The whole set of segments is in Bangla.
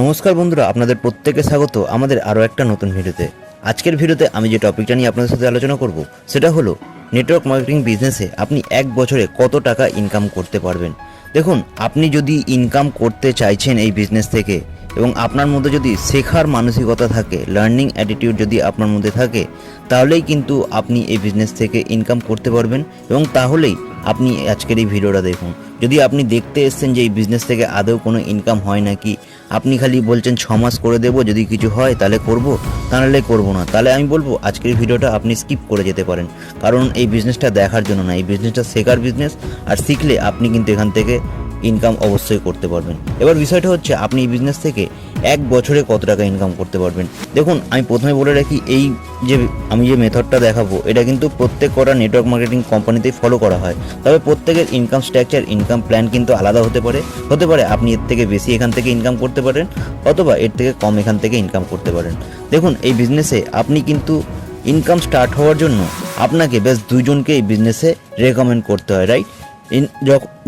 নমস্কার বন্ধুরা, আপনাদের প্রত্যেকে স্বাগত আমাদের আরও একটা নতুন ভিডিওতে। আজকের ভিডিওতে আমি যে টপিকটা নিয়ে আপনাদের সাথে আলোচনা করব, সেটা হলো নেটওয়ার্ক মার্কেটিং বিজনেসে আপনি এক বছরে কত টাকা ইনকাম করতে পারবেন। দেখুন, আপনি যদি ইনকাম করতে চাইছেন এই বিজনেস থেকে এবং আপনার মধ্যে যদি শেখার মানসিকতা থাকে লার্নিং অ্যাটিটিউড যদি আপনার মধ্যে থাকে, তাহলেই কিন্তু আপনি এই বিজনেস থেকে ইনকাম করতে পারবেন এবং তাহলেই আপনি আজকের এই ভিডিওটা দেখুন। যদি আপনি দেখতে এসছেন যে এই বিজনেস থেকে আদৌ কোনো ইনকাম হয় নাকি আপনি খালি বলছেন ছ মাস করে দেবো, যদি কিছু হয় তাহলে করব তাহলে করব না। তাহলে আমি বলব, আজকের ভিডিওটা আপনি স্কিপ করে যেতে পারেন। কারণ এই বিজনেসটা দেখার জন্য না, এই বিজনেসটা শেখার বিজনেস আর শিখলে আপনি কিন্তু এখান থেকে ইনকাম অবশ্যই করতে পারবেন। এবার বিষয়টা হচ্ছে, আপনি এই বিজনেস থেকে এক বছরে কত টাকা ইনকাম করতে পারবেন? দেখুন, আমি প্রথমে বলে রাখি, এই যে আমি যে মেথডটা দেখাবো, এটা কিন্তু প্রত্যেক কটা নেটওয়ার্ক মার্কেটিং কোম্পানিতেই ফলো করা হয়। তবে প্রত্যেকের ইনকাম স্ট্রাকচার ইনকাম প্ল্যান কিন্তু আলাদা হতে পারে। হতে পারে, আপনি এর থেকে বেশি এখান থেকে ইনকাম করতে পারেন, অথবা এর থেকে কম এখান থেকে ইনকাম করতে পারেন। দেখুন, এই বিজনেসে আপনি কিন্তু ইনকাম স্টার্ট হওয়ার জন্য আপনাকে বেশ দুজনকে এই বিজনেসে রেকমেন্ড করতে হয় রাইট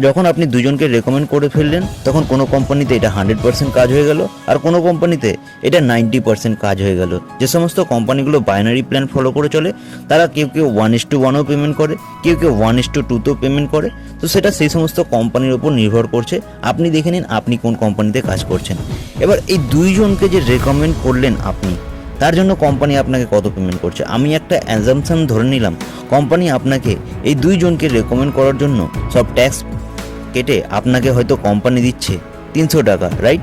যখন আপনি দুজনকে রেকমেন্ড করে ফেললেন, তখন কোনো কোম্পানিতে এটা হান্ড্রেড পার্সেন্ট কাজ হয়ে গেল, আর কোনো কোম্পানিতে এটা নাইনটি পার্সেন্ট কাজ হয়ে গেল। যে সমস্ত কোম্পানিগুলো বাইনারি প্ল্যান ফলো করে চলে, তারা কেউ কেউ ওয়ান ইস টু ওয়ানও পেমেন্ট করে, কেউ কেউ ওয়ান ইস টু টুতেও পেমেন্ট করে। তো সেটা সেই সমস্ত কোম্পানির ওপর নির্ভর করছে। আপনি দেখে নিন আপনি কোন কোম্পানিতে কাজ করছেন। এবার এই দুইজনকে যে রেকমেন্ড করলেন আপনি তার জন্য কোম্পানি আপনাকে কত পেমেন্ট করছে? আমি একটা অ্যাজামশন ধরে নিলাম কোম্পানি আপনাকে এই দুইজনকে রেকমেন্ড করার জন্য সব ট্যাক্স কেটে আপনাকে হয়তো কোম্পানি দিচ্ছে তিনশো টাকা রাইট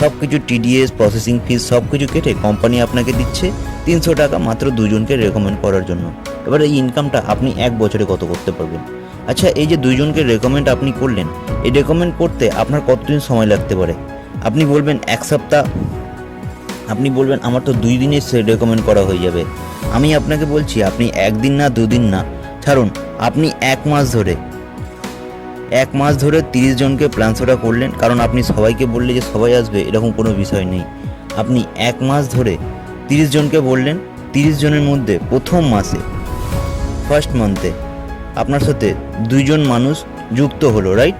সব কিছু টিডিএস প্রসেসিং ফিস সব কিছু কেটে কোম্পানি আপনাকে দিচ্ছে তিনশো টাকা মাত্র দুজনকে রেকমেন্ড করার জন্য। এবার এই ইনকামটা আপনি এক বছরে কত করতে পারবেন? আচ্ছা এই যে দুইজনকে রেকমেন্ড আপনি করলেন, এই রেকমেন্ড করতে আপনার কতদিন সময় লাগতে পারে? আপনি বলবেন এক সপ্তাহ আপনি বলবেন, আমার তো দুই দিনে সে রেকমেন্ড করা হয়ে যাবে। আমি আপনাকে বলছি, আপনি একদিন না, দুদিন না। ছাড়ুন, আপনি এক মাস ধরে, এক মাস ধরে তিরিশ জনকে প্ল্যানসোটা করলেন, কারণ আপনি সবাইকে বললে যে সবাই আসবে, এরকম কোনো বিষয় নেই। আপনি এক মাস ধরে তিরিশ জনকে বললেন, তিরিশ জনের মধ্যে প্রথম মাসে ফার্স্ট মান্থে আপনার সাথে দুইজন মানুষ যুক্ত হলো রাইট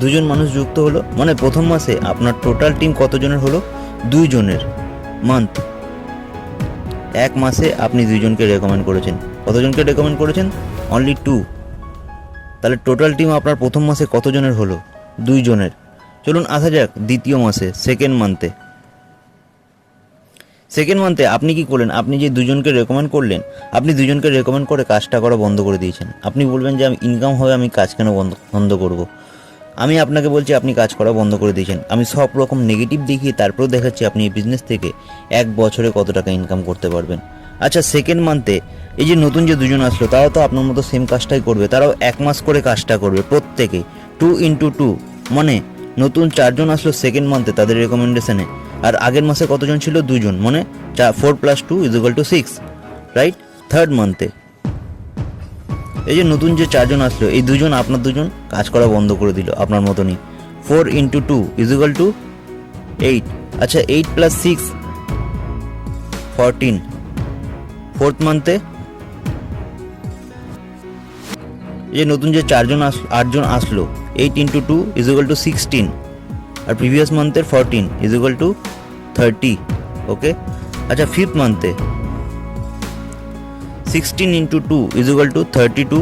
দুজন মানুষ যুক্ত হলো মানে প্রথম মাসে আপনার টোটাল টিম কতজনের হলো? দুইজনের মান্থ এক মাসে আপনি দুইজনকে রেকমেন্ড করেছেন। কতজনকে রেকমেন্ড করেছেন? অনলি টু তাহলে টোটাল টিম আপনার প্রথম মাসে কতজনের হলো? দুইজনের। চলুন আসা যাক দ্বিতীয় মাসে সেকেন্ড মান্থে সেকেন্ড মান্থে আপনি কি করলেন? আপনি যে দুজনকে রেকমেন্ড করলেন, আপনি দুজনকে রেকমেন্ড করে কাজটা করা বন্ধ করে দিয়েছেন। আপনি বলবেন যে আমি ইনকাম হবে, আমি কাজ কেন বন্ধ বন্ধ করব? আমি আপনাকে বলছি, আপনি কাজ করা বন্ধ করে দিয়েছেন। আমি সব রকম নেগেটিভ দেখিয়ে তারপরেও দেখাচ্ছি আপনি এই বিজনেস থেকে এক বছরে কত টাকা ইনকাম করতে পারবেন। আচ্ছা সেকেন্ড মান্থে এই যে নতুন যে দুজন আসলো, তারাও তো আপনার মতো সেম কাজটাই করবে। তারাও এক মাস করে কাজটা করবে প্রত্যেকে। টু ইন্টু টু মানে নতুন চারজন আসলো সেকেন্ড মান্থে তাদের রেকমেন্ডেশনে আর আগের মাসে কতজন ছিল? দুজন মানে four plus two is equal to six right third মান্থে এই যে নতুন যে চারজন আসলো, এই দুজন, আপনার দুজন কাজ করা বন্ধ করে দিল আপনার মতনই। Four into two is equal to eight আচ্ছা eight plus six fourteen fourth মান্থে এই যে নতুন যে চারজন আস, আটজন আসলো eight into two is is equal to sixteen R previous মান্থের fourteen is equal to thirty okay আচ্ছা fifth মান্থে sixteen into two is equal to thirty two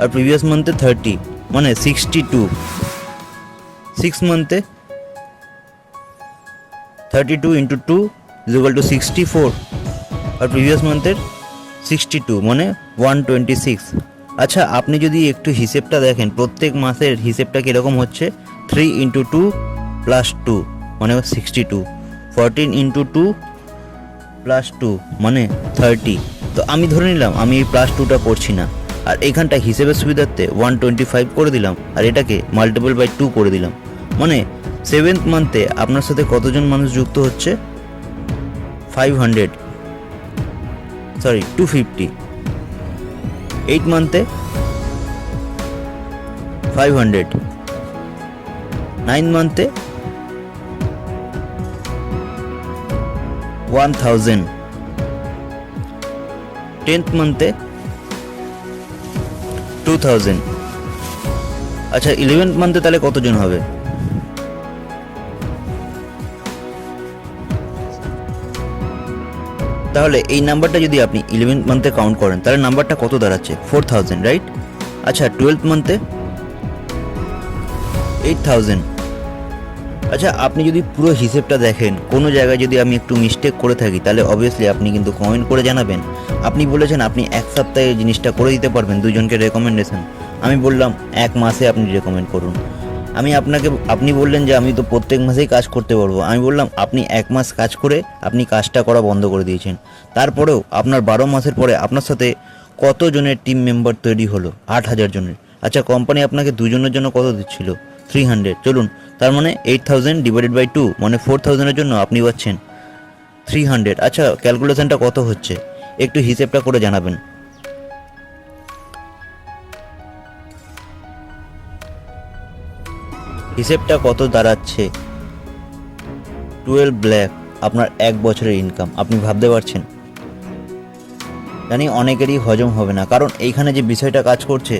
R previous মান্থে থার্টি মানে sixty two six মান্থে thirty two into two is equal to sixty four R previous মান্থের সিক্সটি টু মানে ওয়ান টোয়েন্টি সিক্স আচ্ছা আপনি যদি একটু হিসেবটা দেখেন, প্রত্যেক মাসের হিসেবটা কীরকম হচ্ছে? Three into two plus two মানে sixty two fourteen into two plus two মানে থার্টি তো আমি ধরে নিলাম, আমি এই প্লাস টুটা পড়ছি না। আর এখানটা হিসেবের সুবিধার্থে ওয়ান টোয়েন্টি ফাইভ করে দিলাম, আর এটাকে মাল্টিপল বাই টু করে দিলাম। মানে সেভেন্থ মান্থে আপনার সাথে কতজন মানুষ যুক্ত হচ্ছে? Five hundred sorry two fifty eight মান্থে five hundred nine মান্থে one thousand tenth মান্থে? Two thousand. আচ্ছা ইলেভেন্থ মান্থে তাহলে কতজন হবে? তাহলে এই নাম্বারটা যদি আপনি ইলেভেন্থ মান্থে কাউন্ট করেন, তাহলে নাম্বারটা কত দাঁড়াচ্ছে? ফোর থাউজেন্ড রাইট আচ্ছা টুয়েলভ মান্থে? এইট থাউজেন্ড আচ্ছা আপনি যদি পুরো হিসেবটা দেখেন, কোনো জায়গায় যদি আমি একটু মিস্টেক করে থাকি, তাহলে অবভিয়াসলি আপনি কিন্তু কমেন্ট করে জানাবেন। আপনি বলেছেন আপনি এক সপ্তাহে জিনিসটা করে দিতে পারবেন, দুজনকে রেকমেন্ডেশন আমি বললাম, এক মাসে আপনি রেকমেন্ড করুন। আমি আপনাকে, আপনি বললেন যে আমি তো প্রত্যেক মাসেই কাজ করতে পারব। আমি বললাম, আপনি এক মাস কাজ করে আপনি কাজটা করা বন্ধ করে দিয়েছেন। তারপরেও আপনার বারো মাসের পরে আপনার সাথে কত জনের টিম মেম্বার তৈরি হলো? আট হাজার জনের। আচ্ছা কোম্পানি আপনাকে দুজনের জন্য কত দিচ্ছিল? থ্রি হান্ড্রেড চলুন, তার মানে eight thousand divided by two মানে ফোর থাউজেন্ডের জন্য আপনি পাচ্ছেন থ্রি হান্ড্রেড আচ্ছা ক্যালকুলেশনটা কত হচ্ছে? একটু হিসেবটা করে জানাবেন। হিসেবটা কত দাঁড়াচ্ছে? টুয়েলভ ব্ল্যাক আপনার এক বছরের ইনকাম আপনি ভাবতে পারছেন? জানি অনেকেরই হজম হবে না, কারণ এইখানে যে বিষয়টা কাজ করছে,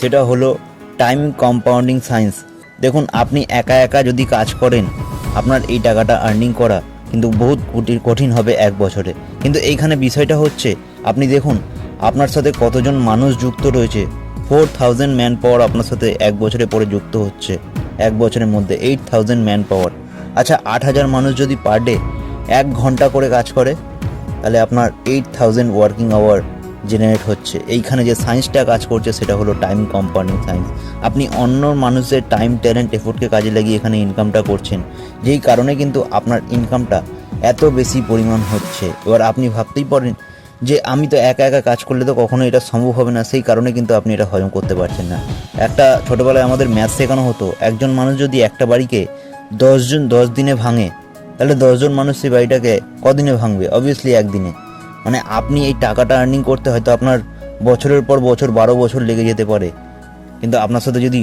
সেটা হলো টাইম কম্পাউন্ডিং সায়েন্স দেখুন, আপনি একা একা যদি কাজ করেন, আপনার এই টাকাটা আর্নিং করা কিন্তু বহুত কঠিন- হবে এক বছরে। কিন্তু এইখানে বিষয়টা হচ্ছে, আপনি দেখুন, আপনার সাথে কতজন মানুষ যুক্ত রয়েছে ফোর থাউজেন্ড ম্যান পাওয়ার আপনার সাথে এক বছরে পরে যুক্ত হচ্ছে, এক বছরের মধ্যে এইট থাউজেন্ড ম্যান পাওয়ার আচ্ছা আট হাজার মানুষ যদি পার ডে এক ঘণ্টা করে কাজ করে, তাহলে আপনার eight thousand working hour generate হচ্ছে। এইখানে যে সায়েন্সটা কাজ করছে, সেটা হলো টাইম কম্পাউন্ডিং সায়েন্স আপনি অন্য মানুষের টাইম ট্যালেন্ট এফোর্টকে কাজে লাগিয়ে এখানে ইনকামটা করছেন। যেই কারণে কিন্তু আপনার ইনকামটা এত বেশি পরিমাণ হচ্ছে। এবার আপনি ভাবতেই পারেন যে, আমি তো একা একা কাজ করলে তো কখনো এটা সম্ভব হবে না। সেই কারণে কিন্তু আপনি এটা হজম করতে পারছেন না। একটা ছোটোবেলায় আমাদের ম্যাথ শেখানো হতো, একজন মানুষ যদি একটা বাড়িকে দশজন দশ দিনে ভাঙে, তাহলে দশজন মানুষ সেই বাড়িটাকে কদিনে ভাঙবে? অবভিয়াসলি একদিনে। মানে আপনি এই টাকাটা আর্নিং করতে হয়তো আপনার বছরের পর বছর, বারো বছর লেগে যেতে পারে। কিন্তু আপনার সাথে যদি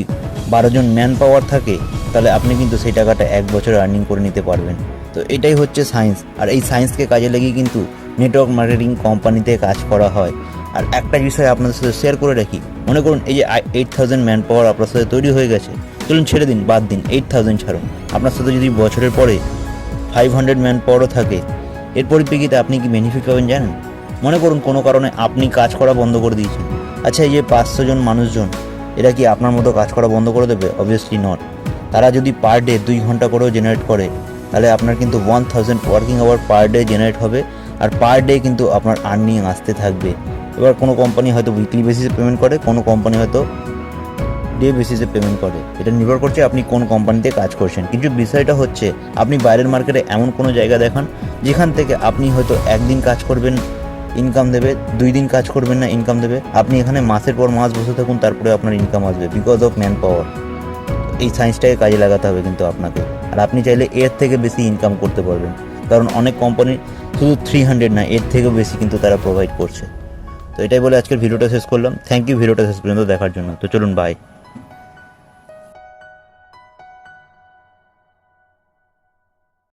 বারো জন ম্যান পাওয়ার থাকে, তাহলে আপনি কিন্তু সেই টাকাটা এক বছর আর্নিং করে নিতে পারবেন। তো এটাই হচ্ছে সায়েন্স আর এই সায়েন্সকে কাজে লাগিয়ে কিন্তু নেটওয়ার্ক মার্কেটিং কোম্পানিতে কাজ করা হয়। আর একটা বিষয় আপনাদের সাথে শেয়ার করে রাখি। মনে করুন, এই যে এইট থাউজেন্ড ম্যান পাওয়ার আপনার সাথে তৈরি হয়ে গেছে, চলুন ছেড়ে দিন, বাদ দিন এইট থাউজেন্ড ছাড়ুন। আপনার সাথে যদি বছরের পরে ফাইভ হান্ড্রেড ম্যান পাওয়ারও থাকে এর পরিপ্রেক্ষিতে আপনি কি বেনিফিট পাবেন জানেন? মনে করুন কোনো কারণে আপনি কাজ করা বন্ধ করে দিয়েছেন। আচ্ছা এই যে পাঁচশো জন মানুষজন, এরা কি আপনার মতো কাজ করা বন্ধ করে দেবে? অবভিয়াসলি নট তারা যদি পার ডে দুই ঘণ্টা করেও জেনারেট করে, তাহলে আপনার কিন্তু one thousand working hour per day generate হবে, আর পার ডে কিন্তু আপনার আর্নিং আসতে থাকবে। এবার কোনো কোম্পানি হয়তো উইকলি বেসিসে পেমেন্ট করে, কোনো কোম্পানি হয়তো ডে বেসিসে পেমেন্ট করে। এটা নির্ভর করছে আপনি কোন কোম্পানিতে কাজ করছেন। কিন্তু বিষয়টা হচ্ছে, আপনি বাইরের মার্কেটে এমন কোনো জায়গা দেখান, যেখান থেকে আপনি হয়তো একদিন কাজ করবেন ইনকাম দেবে, দুই দিন কাজ করবেন না ইনকাম দেবে। আপনি এখানে মাসের পর মাস বসে থাকুন, তারপরে আপনার ইনকাম আসবে বিকজ অফ ম্যান পাওয়ার এই সায়েন্সটাকে কাজে লাগাতে হবে কিন্তু আপনাকে। আর আপনি চাইলে এর থেকে বেশি ইনকাম করতে পারবেন। কারণ অনেক কোম্পানি শুধু থ্রি হান্ড্রেড না, এর থেকেও বেশি কিন্তু তারা প্রোভাইড করছে। তো এটাই বলে আজকের ভিডিওটা শেষ করলাম। থ্যাংক ইউ ভিডিওটা শেষ পর্যন্ত দেখার জন্য। তো চলুন বাই